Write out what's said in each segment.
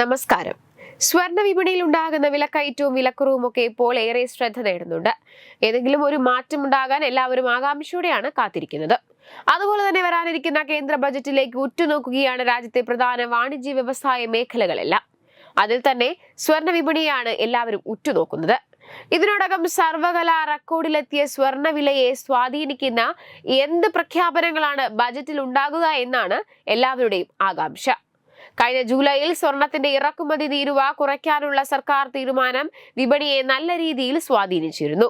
നമസ്കാരം. സ്വർണ വിപണിയിൽ ഉണ്ടാകുന്ന വിലക്കയറ്റവും വിലക്കുറവും ഒക്കെ ഇപ്പോൾ ഏറെ ശ്രദ്ധ നേടുന്നുണ്ട്. ഏതെങ്കിലും ഒരു മാറ്റം ഉണ്ടാകാൻ എല്ലാവരും ആകാംക്ഷയോടെയാണ് കാത്തിരിക്കുന്നത്. അതുപോലെ തന്നെ വരാനിരിക്കുന്ന കേന്ദ്ര ബജറ്റിലേക്ക് ഉറ്റുനോക്കുകയാണ് രാജ്യത്തെ പ്രധാന വാണിജ്യ വ്യവസായ മേഖലകളെല്ലാം. അതിൽ തന്നെ സ്വർണ വിപണിയാണ് എല്ലാവരും ഉറ്റുനോക്കുന്നത്. ഇതിനോടകം സർവകലാ റെക്കോർഡിലെത്തിയ സ്വർണ വിലയെ സ്വാധീനിക്കുന്ന എന്ത് പ്രഖ്യാപനങ്ങളാണ് ബജറ്റിൽ ഉണ്ടാകുക എന്നാണ് എല്ലാവരുടെയും ആകാംക്ഷ. കഴിഞ്ഞ ജൂലൈയിൽ സ്വർണത്തിന്റെ ഇറക്കുമതി തീരുവ കുറയ്ക്കാനുള്ള സർക്കാർ തീരുമാനം വിപണിയെ നല്ല രീതിയിൽ സ്വാധീനിച്ചിരുന്നു.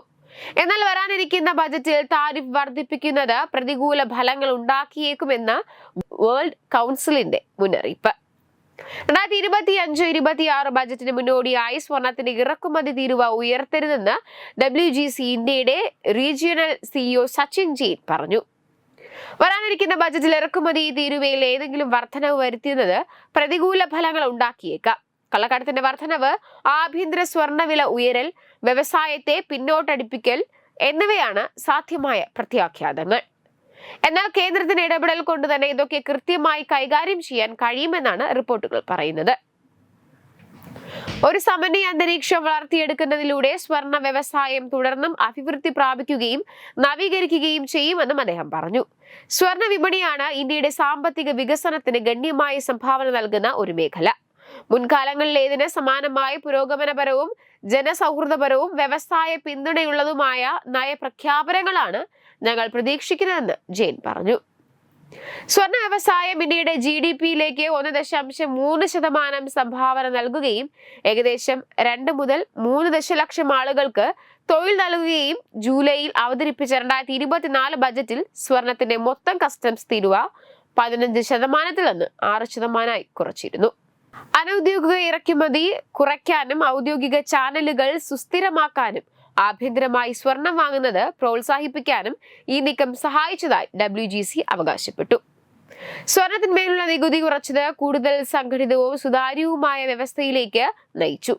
എന്നാൽ വരാനിരിക്കുന്ന ബജറ്റിൽ താരിഫ് വർദ്ധിപ്പിക്കുന്നത് പ്രതികൂല ഫലങ്ങൾ ഉണ്ടാക്കിയേക്കുമെന്ന് വേൾഡ് കൗൺസിലിന്റെ മുന്നറിയിപ്പ്. രണ്ടായിരത്തി ഇരുപത്തി അഞ്ച് ഇരുപത്തി ആറ് ബജറ്റിന് മുന്നോടിയായി സ്വർണത്തിന്റെ ഇറക്കുമതി തീരുവ ഉയർത്തരുതെന്ന് ഡബ്ല്യു ജി സി ഇന്ത്യയുടെ റീജിയണൽ സിഇഒ സച്ചിൻ ജെയിൻ പറഞ്ഞു. വരാനിരിക്കുന്ന ബജറ്റിൽ ഇറക്കുമതി തീരുവയിൽ ഏതെങ്കിലും വർധനവ് വരുത്തിയത് പ്രതികൂല ഫലങ്ങൾ ഉണ്ടാക്കിയേക്കാം. കള്ളക്കടത്തിന്റെ വർധനവ് ആഭ്യന്തര സ്വർണവില ഉയരൽ വ്യവസായത്തെ പിന്നോട്ടടിപ്പിക്കൽ എന്നിവയാണ് സാധ്യമായ പ്രത്യാഖ്യാതങ്ങൾ എന്നാൽ കേന്ദ്രത്തിന്റെ ഇടപെടൽ കൊണ്ട് തന്നെ ഇതൊക്കെ കൃത്യമായി കൈകാര്യം ചെയ്യാൻ കഴിയുമെന്നാണ് റിപ്പോർട്ടുകൾ പറയുന്നത്. ഒരു സമന്വയ അന്തരീക്ഷം വളർത്തിയെടുക്കുന്നതിലൂടെ സ്വർണ വ്യവസായം തുടർന്നും അഭിവൃദ്ധി പ്രാപിക്കുകയും നവീകരിക്കുകയും ചെയ്യുമെന്നും അദ്ദേഹം പറഞ്ഞു. സ്വർണ വിപണിയാണ് ഇന്ത്യയുടെ സാമ്പത്തിക വികസനത്തിന് ഗണ്യമായ സംഭാവന നൽകുന്ന ഒരു മേഖല. മുൻകാലങ്ങളിലേതിന് സമാനമായി പുരോഗമനപരവും ജനസൗഹൃദപരവും വ്യവസായ പിന്തുണയുള്ളതുമായ നയപ്രഖ്യാപനങ്ങളാണ് ഞങ്ങൾ പ്രതീക്ഷിക്കുന്നതെന്ന് ജെയിൻ പറഞ്ഞു. സ്വർണ വ്യവസായം ഇന്ത്യയുടെ ജി ഡി പിയിലേക്ക് ഒന്ന് ദശാംശം മൂന്ന് ശതമാനം സംഭാവന നൽകുകയും ഏകദേശം രണ്ട് മുതൽ മൂന്ന് ദശലക്ഷം ആളുകൾക്ക് തൊഴിൽ നൽകുകയും ജൂലൈയിൽ അവതരിപ്പിച്ച രണ്ടായിരത്തി ഇരുപത്തിനാല് ബജറ്റിൽ സ്വർണത്തിന്റെ മൊത്തം കസ്റ്റംസ് തീരുവ പതിനഞ്ച് ശതമാനത്തിൽ നിന്ന് ആറ് ശതമാനമായി കുറച്ചിരുന്നു. അനൌദ്യോഗിക ഇറക്കുമതി കുറയ്ക്കാനും ഔദ്യോഗിക ചാനലുകൾ സുസ്ഥിരമാക്കാനും ആഭ്യന്തരമായി സ്വർണം വാങ്ങുന്നത് പ്രോത്സാഹിപ്പിക്കാനും ഈ നീക്കം സഹായിച്ചതായി ഡബ്ല്യു ജി സി അവകാശപ്പെട്ടു. സ്വർണത്തിന്മേലുള്ള നികുതി കുറച്ചത് കൂടുതൽ സംഘടിതവും സുതാര്യവുമായ വ്യവസ്ഥയിലേക്ക് നയിച്ചു.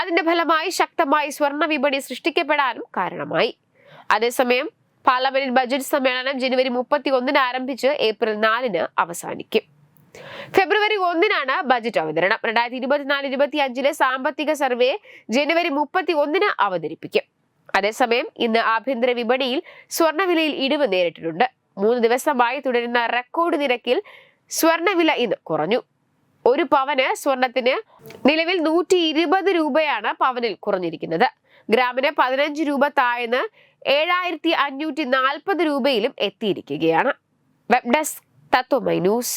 അതിന്റെ ഫലമായി ശക്തമായി സ്വർണ വിപണി സൃഷ്ടിക്കപ്പെടാനും കാരണമായി. അതേസമയം പാർലമെന്റ് ബജറ്റ് സമ്മേളനം ജനുവരി മുപ്പത്തി ഒന്നിന് ആരംഭിച്ച് ഏപ്രിൽ നാലിന് അവസാനിക്കും. ഫെബ്രുവരി ഒന്നിനാണ് ബജറ്റ് അവതരണം. രണ്ടായിരത്തി ഇരുപത്തിനാല് ഇരുപത്തി അഞ്ചിലെ സാമ്പത്തിക സർവേ ജനുവരി മുപ്പത്തി ഒന്നിന് അവതരിപ്പിക്കും. അതേസമയം ഇന്ന് ആഭ്യന്തര വിപണിയിൽ സ്വർണവിലയിൽ ഇടിവ് നേരിട്ടിട്ടുണ്ട്. മൂന്ന് ദിവസമായി തുടരുന്ന റെക്കോർഡ് നിരക്കിൽ സ്വർണവില ഇന്ന് കുറഞ്ഞു. ഒരു പവന് സ്വർണത്തിന് നിലവിൽ നൂറ്റി ഇരുപത് രൂപയാണ് പവനിൽ കുറഞ്ഞിരിക്കുന്നത്. ഗ്രാമിന് പതിനഞ്ച് രൂപ താഴ്ന്ന് ഏഴായിരത്തി അഞ്ഞൂറ്റി നാൽപ്പത് രൂപയിലും എത്തിയിരിക്കുകയാണ്. Web desk Tatwamayi news.